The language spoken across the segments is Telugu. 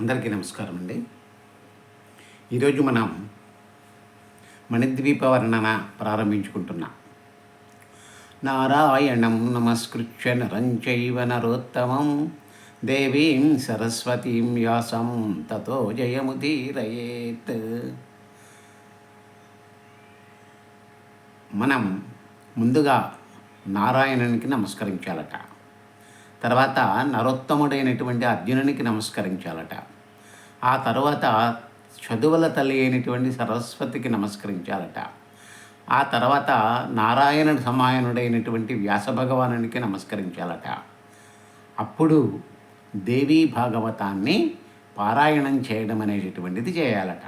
అందరికీ నమస్కారం అండి. ఈరోజు మనం మణిద్వీప వర్ణన ప్రారంభించుకుంటున్నాం. నారాయణం నమస్కృత్య నరంచైవ నరోత్తమం దేవీం సరస్వతీం వ్యాసం తతో జయముదీరయేత్. మనం ముందుగా నారాయణునికి నమస్కరించాలట. తర్వాత నరోత్తముడైనటువంటి అర్జునునికి నమస్కరించాలట. ఆ తర్వాత చదువుల తల్లి అయినటువంటి సరస్వతికి నమస్కరించాలట. ఆ తర్వాత నారాయణుడు సమాయనుడైనటువంటి వ్యాస భగవానునికి నమస్కరించాలట. అప్పుడు దేవీ భాగవతాన్ని పారాయణం చేయడం అనేటటువంటిది చేయాలట.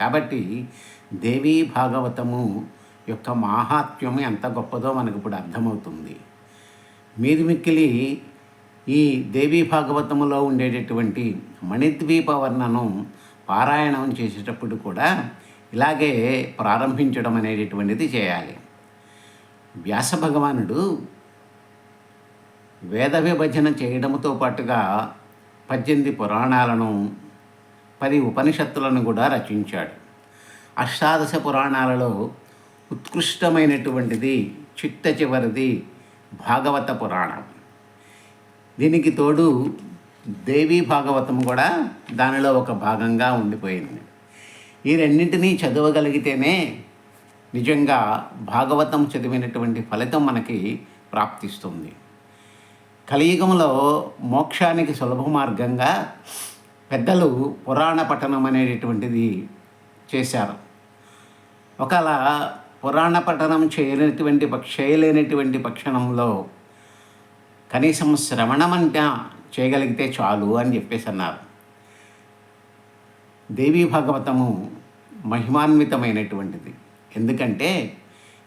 కాబట్టి దేవీ భాగవతము యొక్క మాహాత్మ్యం ఎంత గొప్పదో మనకు ఇప్పుడు అర్థమవుతుంది. మీది మిక్కిలి ఈ దేవీ భాగవతములో ఉండేటటువంటి మణిద్వీప వర్ణనం పారాయణం చేసేటప్పుడు కూడా ఇలాగే ప్రారంభించడం అనేటటువంటిది చేయాలి. వ్యాస భగవానుడు వేద విభజన చేయడంతో పాటుగా పద్దెనిమిది పురాణాలను పది ఉపనిషత్తులను కూడా రచించాడు. అష్టాదశ పురాణాలలో ఉత్కృష్టమైనటువంటిది చిట్ట చివరిది భాగవత పురాణం. దీనికి తోడు దేవీ భాగవతం కూడా దానిలో ఒక భాగంగా ఉండిపోయింది. ఈ రెండింటినీ చదవగలిగితేనే నిజంగా భాగవతం చదివినటువంటి ఫలితం మనకి ప్రాప్తిస్తుంది. కలియుగంలో మోక్షానికి సులభ మార్గంగా పెద్దలు పురాణ పఠనం అనేటటువంటిది చేశారు. ఒకవేళ పురాణ పఠనం చేయలేనటువంటి చేయలేనటువంటి పక్షణంలో కనీసం శ్రవణమంట చేయగలిగితే చాలు అని చెప్పేసి అన్నారు. దేవీ భాగవతము మహిమాన్వితమైనటువంటిది. ఎందుకంటే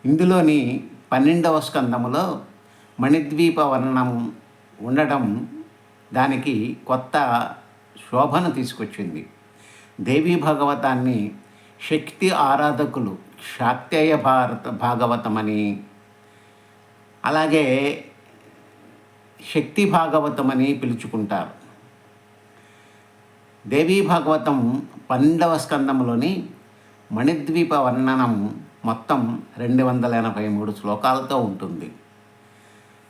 ఇందులోని పన్నెండవ స్కందములో మణిద్వీప వర్ణం ఉండడం దానికి కొత్త శోభను తీసుకొచ్చింది. దేవీ భాగవతాన్ని శక్తి ఆరాధకులు శాక్తేయ భారత భాగవతమని అలాగే శక్తి భాగవతమని పిలుచుకుంటారు. దేవీ భాగవతం పన్నెండవ స్కందంలోని మణిద్వీప వర్ణనం మొత్తం రెండు వందల ఎనభై మూడు శ్లోకాలతో ఉంటుంది.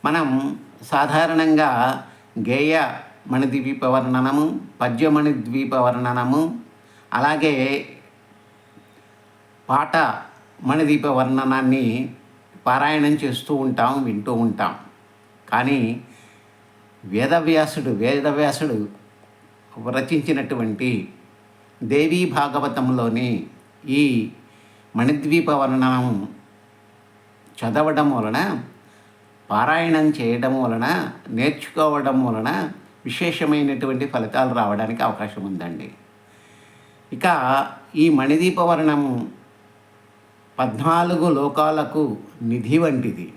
మనం సాధారణంగా గేయ మణిద్వీప వర్ణనము పద్యమణిద్వీప వర్ణనము అలాగే పాట మణిదీప వర్ణనాన్ని పారాయణం చేస్తూ ఉంటాం వింటూ ఉంటాం. కానీ వేదవ్యాసుడు వేదవ్యాసుడు రచించినటువంటి దేవీ భాగవతంలోని ఈ మణిద్వీప వర్ణనం చదవడం వలన పారాయణం చేయడం వలన నేర్చుకోవడం వలన విశేషమైనటువంటి ఫలితాలు రావడానికి అవకాశం ఉందండి. ఇక ఈ మణిదీప వర్ణము పద్నాలుగు లోకాలకు నిధి వంటిది.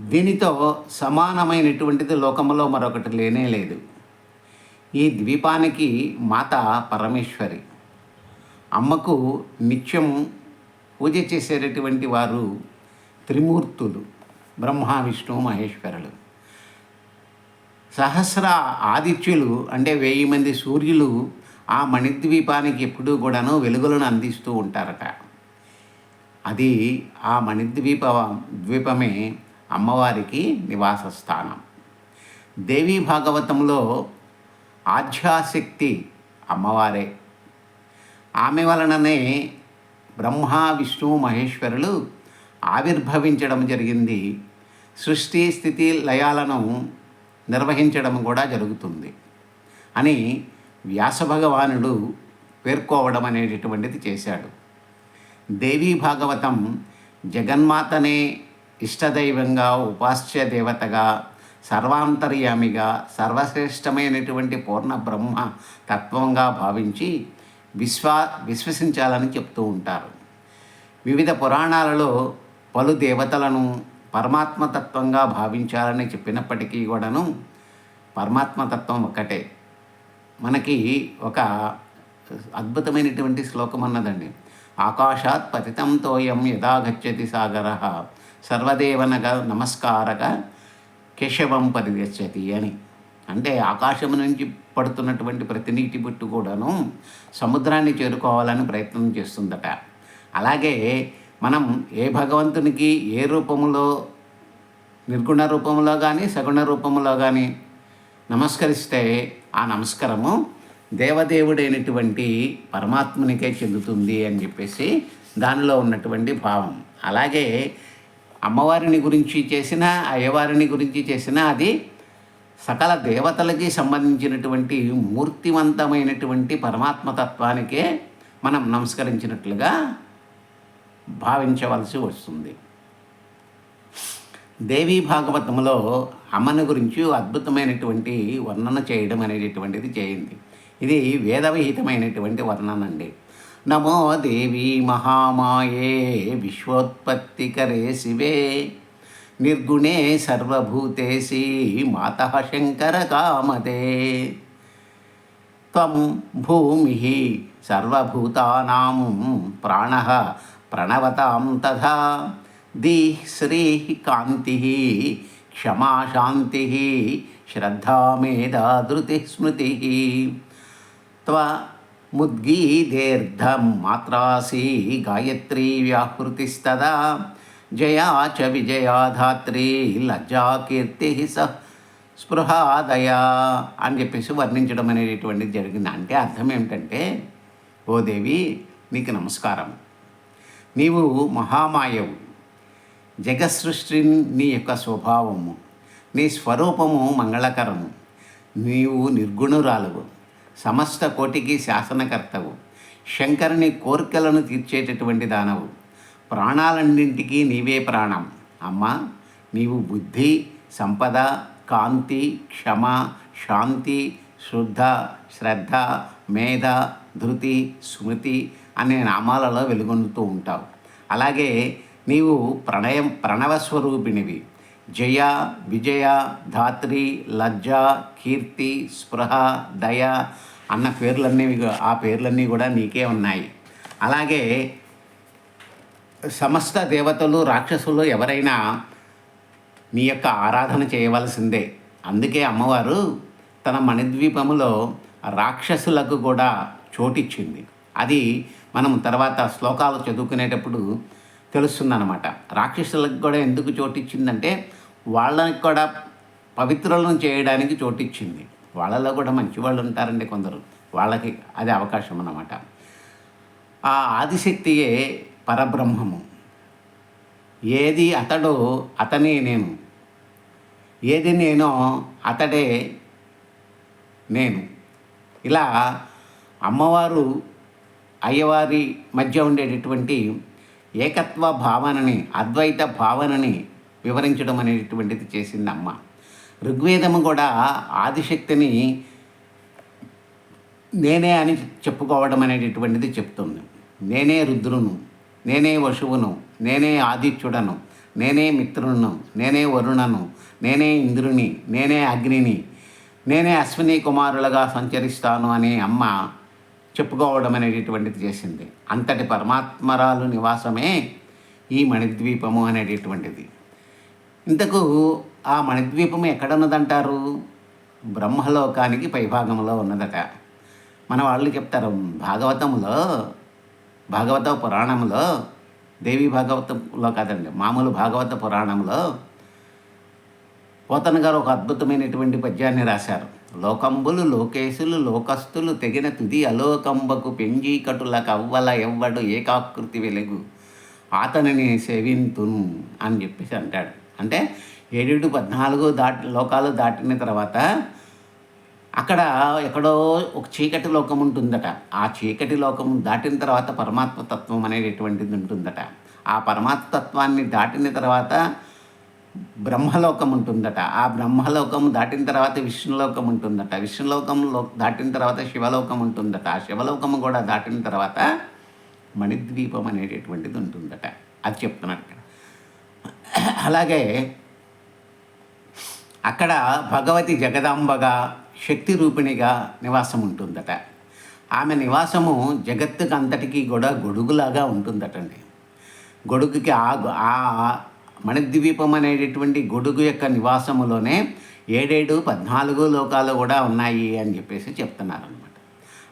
దీనితో సమానమైనటువంటిది లోకములో మరొకటి లేనే లేదు. ఈ ద్వీపానికి మాత పరమేశ్వరి. అమ్మకు నిత్యం పూజ చేసేటటువంటి వారు త్రిమూర్తులు బ్రహ్మ విష్ణు మహేశ్వరులు. సహస్ర ఆదిత్యులు అంటే వెయ్యి మంది సూర్యులు ఆ మణిద్వీపానికి ఎప్పుడూ కూడాను వెలుగులను అందిస్తూ ఉంటారట. అది ఆ మణిద్వీప ద్వీపమే అమ్మవారికి నివాస స్థానం దేవీ భాగవతంలో ఆధ్యాశక్తి అమ్మవారే. ఆమె వలననే బ్రహ్మ విష్ణు మహేశ్వరులు ఆవిర్భవించడం జరిగింది. సృష్టి స్థితి లయాలను నిర్వహించడం కూడా జరుగుతుంది. అని వ్యాస భగవానుడు పేర్కోవడం అనేటటువంటిది చేశాడు. దేవీ భాగవతం జగన్మాతనే ఇష్టదైవంగా ఉపాస్య దేవతగా సర్వాంతర్యామిగా సర్వశ్రేష్టమైనటువంటి పూర్ణ బ్రహ్మ తత్వంగా భావించి విశ్వా విశ్వసించాలని చెప్తూ ఉంటారు. వివిధ పురాణాలలో పలు దేవతలను పరమాత్మతత్వంగా భావించాలని చెప్పినప్పటికీ కూడాను పరమాత్మతత్వం ఒక్కటే. మనకి ఒక అద్భుతమైనటువంటి శ్లోకం అన్నదండి. ఆకాశాత్ పతితం తోయం యథా గచ్చతి సాగర. సర్వదేవనగ నమస్కారక కేశవం పరిగచ్చతి అని. అంటే ఆకాశం నుంచి పడుతున్నటువంటి ప్రతి నీటి బుట్టు కూడాను సముద్రాన్ని చేరుకోవాలని ప్రయత్నం చేస్తుందట. అలాగే మనం ఏ భగవంతునికి ఏ రూపంలో నిర్గుణ రూపంలో కానీ సగుణ రూపంలో కానీ నమస్కరిస్తే ఆ నమస్కారము దేవదేవుడైనటువంటి పరమాత్మునికే చెందుతుంది అని చెప్పేసి దానిలో ఉన్నటువంటి భావం. అలాగే అమ్మవారిని గురించి చేసిన అయ్యవారిని గురించి చేసిన అది సకల దేవతలకి సంబంధించినటువంటి మూర్తివంతమైనటువంటి పరమాత్మతత్వానికే మనం నమస్కరించినట్లుగా భావించవలసి వస్తుంది. దేవీ భాగవతంలో అమ్మను గురించి అద్భుతమైనటువంటి వర్ణన చేయడం అనేటటువంటిది చేయింది. ఇది వేదవిహితమైనటువంటి వర్ణన అండి నమో దేవి మహామాయే విశ్వోత్పత్తికరే శివే. నిర్గుణే సర్వభూతేసి మాత శంకర కామదే. త్వం భూమి సర్వభూతానాం ప్రాణ ప్రణవతాం తథా శ్రీ కాంతి క్షమాశాంతి శ్రద్ధామేధాధృతి స్మృతి. త్వ ముద్గీదేర్ధం మాత్రాసి గాయత్రీ వ్యాహృతిస్తదా జయా చ విజయాధాత్రి లజ్జా కీర్తి స స్పృహాదయ అని చెప్పేసి వర్ణించడం అనేటటువంటిది జరిగింది. అంటే అర్థం ఏమిటంటే ఓ దేవి నీకు నమస్కారం. నీవు మహామాయవు. జగసృష్టి నీ యొక్క స్వభావము నీ స్వరూపము మంగళకరము. నీవు నిర్గుణురాలువు సమస్త కోటికి శాసనకర్తవు. శంకరుని కోరికలను తీర్చేటటువంటి దానవు. ప్రాణాలన్నింటికీ నీవే ప్రాణం. అమ్మా నీవు బుద్ధి సంపద కాంతి క్షమ శాంతి శుద్ధ శ్రద్ధ మేధ ధృతి స్మృతి అనే నామాలలో వెలుగొందుతూ ఉంటావు. అలాగే నీవు ప్రణయం ప్రణవస్వరూపిణివి. జయ విజయ ధాత్రి లజ్జ కీర్తి స్పృహ దయ అన్న పేర్లన్నీ ఆ పేర్లన్నీ కూడా నీకే ఉన్నాయి. అలాగే సమస్త దేవతలు రాక్షసులు ఎవరైనా నీ యొక్క ఆరాధన చేయవలసిందే. అందుకే అమ్మవారు తన మణిద్వీపములో రాక్షసులకు కూడా చోటిచ్చింది. అది మనం తర్వాత శ్లోకాలు చదువుకునేటప్పుడు తెలుస్తుందన్నమాట. రాక్షసులకు కూడా ఎందుకు చోటిచ్చిందంటే వాళ్ళని కూడా పవిత్రులను చేయడానికి చోటిచ్చింది. వాళ్ళలో కూడా మంచి వాళ్ళు ఉంటారండి కొందరు. వాళ్ళకి అది అవకాశం అన్నమాట. ఆ ఆదిశక్తియే పరబ్రహ్మము. ఏది అతడో అతనే నేను. ఏది నేనో అతడే నేను. ఇలా అమ్మవారు అయ్యవారి మధ్య ఉండేటటువంటి ఏకత్వ భావనని అద్వైత భావనని వివరించడం అనేటటువంటిది చేసింది అమ్మ ఋగ్వేదము కూడా ఆదిశక్తిని నేనే అని చెప్పుకోవడం అనేటటువంటిది చెప్తుంది. నేనే రుద్రును నేనే వశువును నేనే ఆదిత్యుడను నేనే మిత్రులను నేనే వరుణను నేనే ఇంద్రుని నేనే అగ్నిని నేనే అశ్విని కుమారులుగా సంచరిస్తాను అని అమ్మ చెప్పుకోవడం అనేటటువంటిది చేసింది. అంతటి పరమాత్మరాలు నివాసమే ఈ మణిద్వీపము అనేటటువంటిది. ఇంతకు ఆ మణిద్వీపం ఎక్కడున్నదంటారు? బ్రహ్మలోకానికి పైభాగంలో ఉన్నదట. మన వాళ్ళు చెప్తారు భాగవతములో భాగవత పురాణంలో దేవి భాగవతంలో కాదండి మామూలు భాగవత పురాణంలో పోతన గారు ఒక అద్భుతమైనటువంటి పద్యాన్ని రాశారు. లోకంబులు లోకేశులు లోకస్తులు తెగిన తుది అలోకంబకు పెంజీకటుల కవ్వల ఎవ్వడు ఏకాకృతి వెలుగు. అతనిని సేవింతును అని చెప్పేసి అంటాడు. అంటే ఏడు పద్నాలుగు దాటి లోకాలు దాటిన తర్వాత అక్కడ ఎక్కడో ఒక చీకటి లోకం ఉంటుందట. ఆ చీకటి లోకం దాటిన తర్వాత పరమాత్మ తత్వం అనేటటువంటిది ఉంటుందట. ఆ పరమాత్మ తత్వాన్ని దాటిన తర్వాత బ్రహ్మలోకం ఉంటుందట ఆ బ్రహ్మలోకం దాటిన తర్వాత విష్ణులోకం ఉంటుందట విష్ణులోకంలో దాటిన తర్వాత శివలోకం ఉంటుందట ఆ శివలోకం కూడా దాటిన తర్వాత మణిద్వీపం అనేటటువంటిది ఉంటుందట. అది చెప్తున్నాడు ఇక్కడ. అలాగే అక్కడ భగవతి జగదాంబగా శక్తి రూపిణిగా నివాసం ఉంటుందట ఆమె నివాసము జగత్తుకు అంతటికీ కూడా గొడుగులాగా ఉంటుందటండి. గొడుగుకి ఆ ఆ మణిద్వీపం అనేటటువంటి గొడుగు యొక్క నివాసములోనే ఏడేడు పద్నాలుగు లోకాలు కూడా ఉన్నాయి అని చెప్పేసి చెప్తున్నారనమాట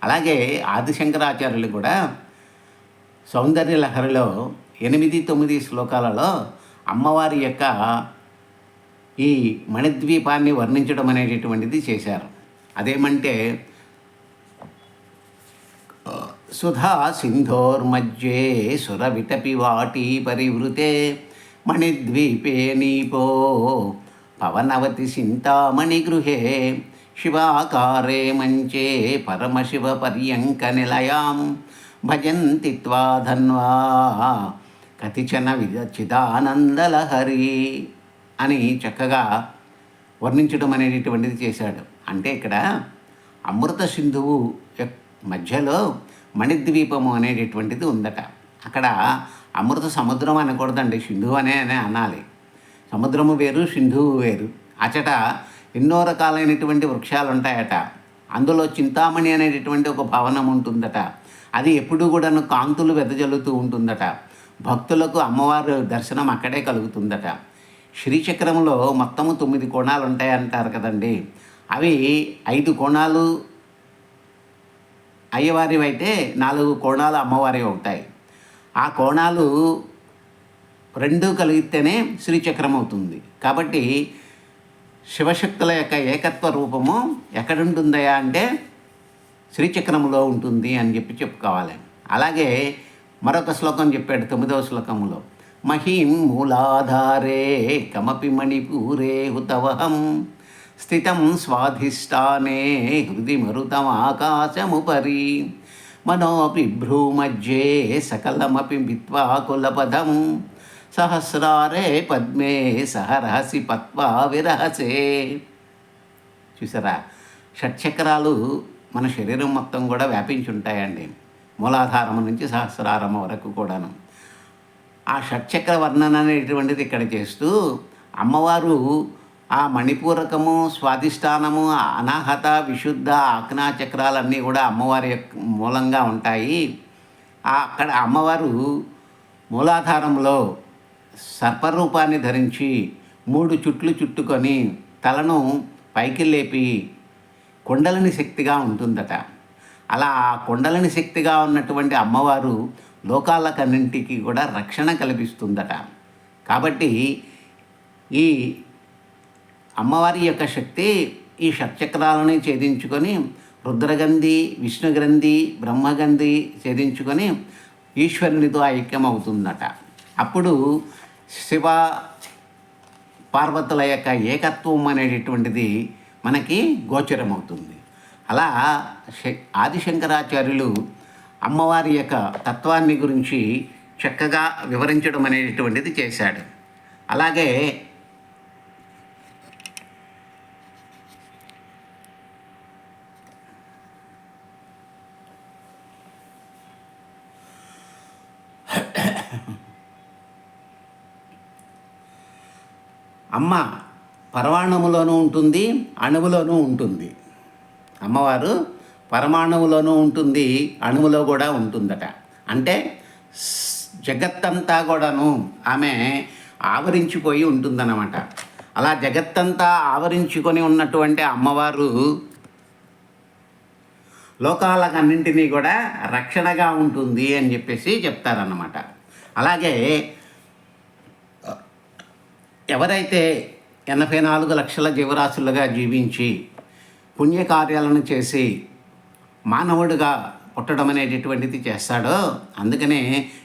అలాగే ఆదిశంకరాచార్యులు కూడా సౌందర్య లహరిలో ఎనిమిది తొమ్మిది శ్లోకాలలో అమ్మవారి యొక్క ఈ మణిద్వీపాన్ని వర్ణించడం అనేటటువంటిది చేశారు. అదేమంటే సుధా సింధోర్మధ్యే సురవిటపి వాటి పరివృతే మణిద్వీపే నీపో పవనవతి చింతామణి గృహే శివాకారే మంచే పరమశివ పర్యంక నిలయాం భజంతి ధన్వా కతిచన విదచిదానందలహరి అని చక్కగా వర్ణించడం అనేటటువంటిది చేశాడు. అంటే ఇక్కడ అమృత సింధువు మధ్యలో మణిద్వీపము అనేటటువంటిది ఉందట. అక్కడ అమృత సముద్రం అనకూడదండి సింధువు అనే అనాలి. సముద్రము వేరు సింధువు వేరు. అచట ఎన్నో రకాలైనటువంటి వృక్షాలు ఉంటాయట అందులో చింతామణి అనేటటువంటి ఒక భవనం ఉంటుందట. అది ఎప్పుడూ కూడాను కాంతులు వెదజల్లుతూ ఉంటుందట. భక్తులకు అమ్మవారు దర్శనం అక్కడే కలుగుతుందట. శ్రీచక్రంలో మొత్తము తొమ్మిది కోణాలు ఉంటాయంటారు కదండి. అవి ఐదు కోణాలు అయ్యవారివి అయితే నాలుగు కోణాలు అమ్మవారివి ఉంటాయి ఆ కోణాలు రెండు కలిగితేనే శ్రీచక్రం అవుతుంది కాబట్టి శివశక్తుల యొక్క ఏకత్వ రూపము ఎక్కడుంటుందయా అంటే శ్రీచక్రములో ఉంటుంది అని చెప్పి చెప్పుకోవాలి. అలాగే మరొక శ్లోకం చెప్పాడు తొమ్మిదవ శ్లోకములో. మహీం మూలాధారే కమపి మణిపూరే హుతవహం స్థితం స్వాధిష్టానే హృది మరుతమాకాశముపరి మనోపి భ్రూమధ్యే సకలమపి మిత్వా కులపదం. సహస్రారే పద్మే సహరహసి పత్వా విరహసే. చూసారా? షట్చక్రాలు మన శరీరం మొత్తం కూడా వ్యాపించి ఉంటాయండి మూలాధారం నుంచి సహస్రారం వరకు కూడాను. ఆ షట్చక్ర వర్ణన అనేటువంటిది ఇక్కడ చేస్తూ అమ్మవారు ఆ మణిపూరకము స్వాధిష్టానము అనాహత విశుద్ధ ఆజ్ఞా చక్రాలన్నీ కూడా అమ్మవారి మూలంగా ఉంటాయి. ఆ అక్కడ అమ్మవారు మూలాధారంలో సర్పరూపాన్ని ధరించి మూడు చుట్లు చుట్టుకొని తలను పైకి లేపి కుండలని శక్తిగా ఉంటుందట. అలా ఆ కుండలని శక్తిగా ఉన్నటువంటి అమ్మవారు లోకాలకన్నింటికి కూడా రక్షణ కల్పిస్తుందట. కాబట్టి ఈ అమ్మవారి యొక్క శక్తి ఈ షట్చక్రాలని ఛేదించుకొని రుద్రగంధి విష్ణుగ్రంథి బ్రహ్మగంధి ఛేదించుకొని ఈశ్వరునితో ఐక్యమవుతుందట. అప్పుడు శివ పార్వతుల యొక్క ఏకత్వం అనేటటువంటిది మనకి గోచరమవుతుంది. అలా శ- ఆదిశంకరాచార్యులు అమ్మవారి యొక్క తత్వాన్ని గురించి చక్కగా వివరించడం అనేటటువంటిది చేశాడు. అలాగే అమ్మ పరమాణువులోనూ ఉంటుంది అణువులోనూ ఉంటుంది. అమ్మవారు పరమాణువులోనూ ఉంటుంది అణువులో కూడా ఉంటుందట. అంటే జగత్తంతా కూడాను ఆమె ఆవరించిపోయి ఉంటుందన్నమాట. అలా జగత్తంతా ఆవరించుకొని ఉన్నటువంటి అమ్మవారు లోకాలకన్నింటినీ కూడా రక్షణగా ఉంటుంది అని చెప్పేసి చెప్తారన్నమాట. అలాగే ఎవరైతే ఎనభై నాలుగు లక్షల జీవరాశులుగా జీవించి పుణ్యకార్యాలను చేసి మానవుడిగా పుట్టడం అనేటటువంటిది చేస్తాడో అందుకనే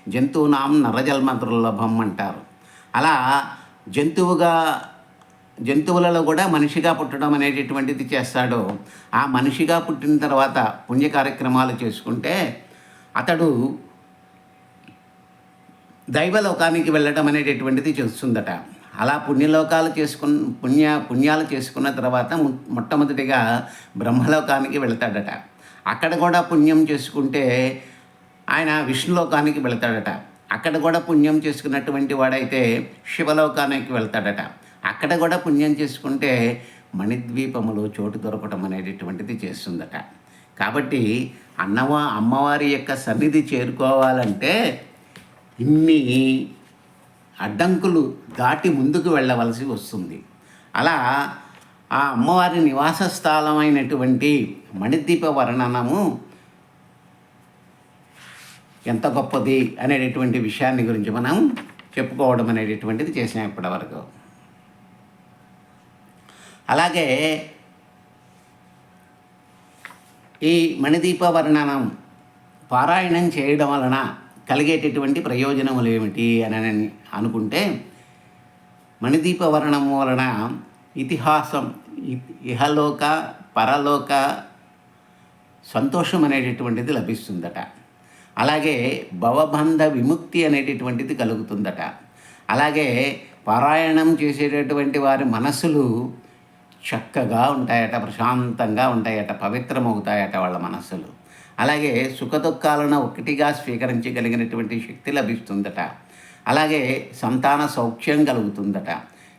జంతువునాం నరజల్మ దుర్లభం అంటారు. అలా జంతువుగా జంతువులలో కూడా మనిషిగా పుట్టడం అనేటటువంటిది చేస్తాడో ఆ మనిషిగా పుట్టిన తర్వాత పుణ్య కార్యక్రమాలు చేసుకుంటే అతడు దైవలోకానికి వెళ్ళడం అనేటటువంటిది చేస్తుందట. అలా పుణ్యలోకాలు చేసుకున్న పుణ్య పుణ్యాలు చేసుకున్న తర్వాత మొట్టమొదటిగా బ్రహ్మలోకానికి వెళ్తాడట. అక్కడ కూడా పుణ్యం చేసుకుంటే ఆయన విష్ణులోకానికి వెళ్తాడట. అక్కడ కూడా పుణ్యం చేసుకున్నటువంటి వాడైతే శివలోకానికి వెళ్తాడట. అక్కడ కూడా పుణ్యం చేసుకుంటే మణిద్వీపములో చోటు దొరకటం అనేటటువంటిది చేస్తుందట. కాబట్టి అన్నవా అమ్మవారి యొక్క సన్నిధి చేరుకోవాలంటే ఇన్ని అడ్డంకులు దాటి ముందుకు వెళ్ళవలసి వస్తుంది. అలా ఆ అమ్మవారి నివాస స్థలమైనటువంటి మణిదీప వర్ణనము ఎంత గొప్పది అనేటటువంటి విషయాన్ని గురించి మనం చెప్పుకోవడం అనేటటువంటిది చేసాం ఇప్పటివరకు. అలాగే ఈ మణిదీప వర్ణనం పారాయణం చేయడం వలన కలిగేటటువంటి ప్రయోజనములు ఏమిటి అని అనుకుంటే మణిదీప వర్ణం వలన ఇతిహాసం ఇహలోక పరలోక సంతోషం అనేటటువంటిది లభిస్తుందట. అలాగే భవబంధ విముక్తి అనేటటువంటిది కలుగుతుందట. అలాగే పారాయణం చేసేటటువంటి వారి మనసులు చక్కగా ఉంటాయట ప్రశాంతంగా ఉంటాయట పవిత్రమవుతాయట వాళ్ళ మనస్సులు అలాగే సుఖదుఖాలను ఒకటిగా స్వీకరించగలిగినటువంటి శక్తి లభిస్తుందట. అలాగే సంతాన సౌఖ్యం కలుగుతుందట.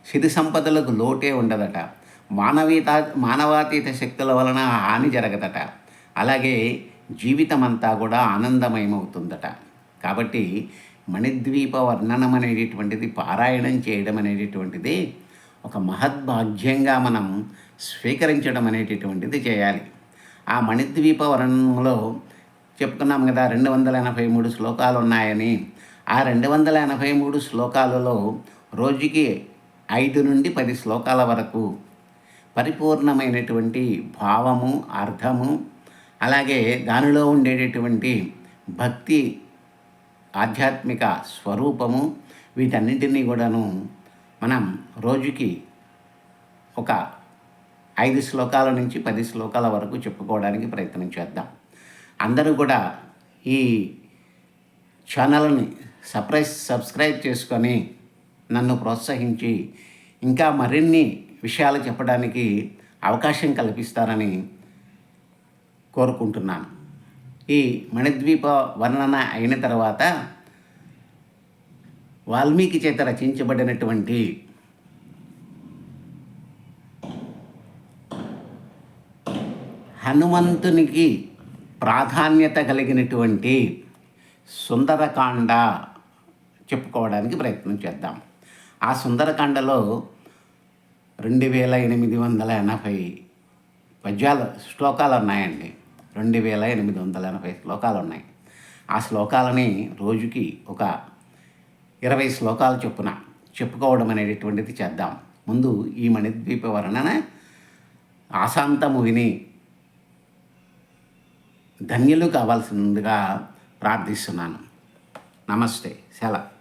సిరి సంపదలకు లోటే ఉండదట. మానవీత మానవాతీత శక్తుల వలన హాని జరగదట. అలాగే జీవితం అంతా కూడా ఆనందమయమవుతుందట. కాబట్టి మణిద్వీప వర్ణనం అనేటటువంటిది పారాయణం చేయడం అనేటటువంటిది ఒక మహద్భాగ్యంగా మనం స్వీకరించడం అనేటటువంటిది చేయాలి. ఆ మణిద్వీప వర్ణంలో చెప్పుకున్నాం కదా రెండు వందల ఎనభై మూడు శ్లోకాలు ఉన్నాయని. ఆ రెండు వందల ఎనభై మూడు శ్లోకాలలో రోజుకి ఐదు నుండి పది శ్లోకాల వరకు పరిపూర్ణమైనటువంటి భావము అర్థము అలాగే దానిలో ఉండేటటువంటి భక్తి ఆధ్యాత్మిక స్వరూపము వీటన్నింటినీ కూడాను మనం రోజుకి ఒక ఐదు శ్లోకాల నుంచి పది శ్లోకాల వరకు చెప్పుకోవడానికి ప్రయత్నం చేద్దాం. అందరూ కూడా ఈ ఛానల్ని సప్రైజ్ సబ్స్క్రైబ్ చేసుకొని నన్ను ప్రోత్సహించి ఇంకా మరిన్ని విషయాలు చెప్పడానికి అవకాశం కల్పిస్తారని కోరుకుంటున్నాను. ఈ మణిద్వీప వర్ణన అయిన తర్వాత వాల్మీకి చేత రచించబడినటువంటి హనుమంతునికి ప్రాధాన్యత కలిగినటువంటి సుందరకాండ చెప్పుకోవడానికి ప్రయత్నం చేద్దాం. ఆ సుందరకాండలో రెండు వేల ఎనిమిది వందల ఎనభై పద్యాలు శ్లోకాలు ఉన్నాయండి. రెండు వేల ఎనిమిది వందల ఎనభై శ్లోకాలు ఉన్నాయి. ఆ శ్లోకాలని రోజుకి ఒక ఇరవై శ్లోకాలు చొప్పున చెప్పుకోవడం అనేటటువంటిది చేద్దాం. ముందు ఈ మణిద్వీప వర్ణన ఆశాంతము విని ధన్యులు కావాల్సిందిగా ప్రార్థిస్తున్నాను. నమస్తే. సెలవు.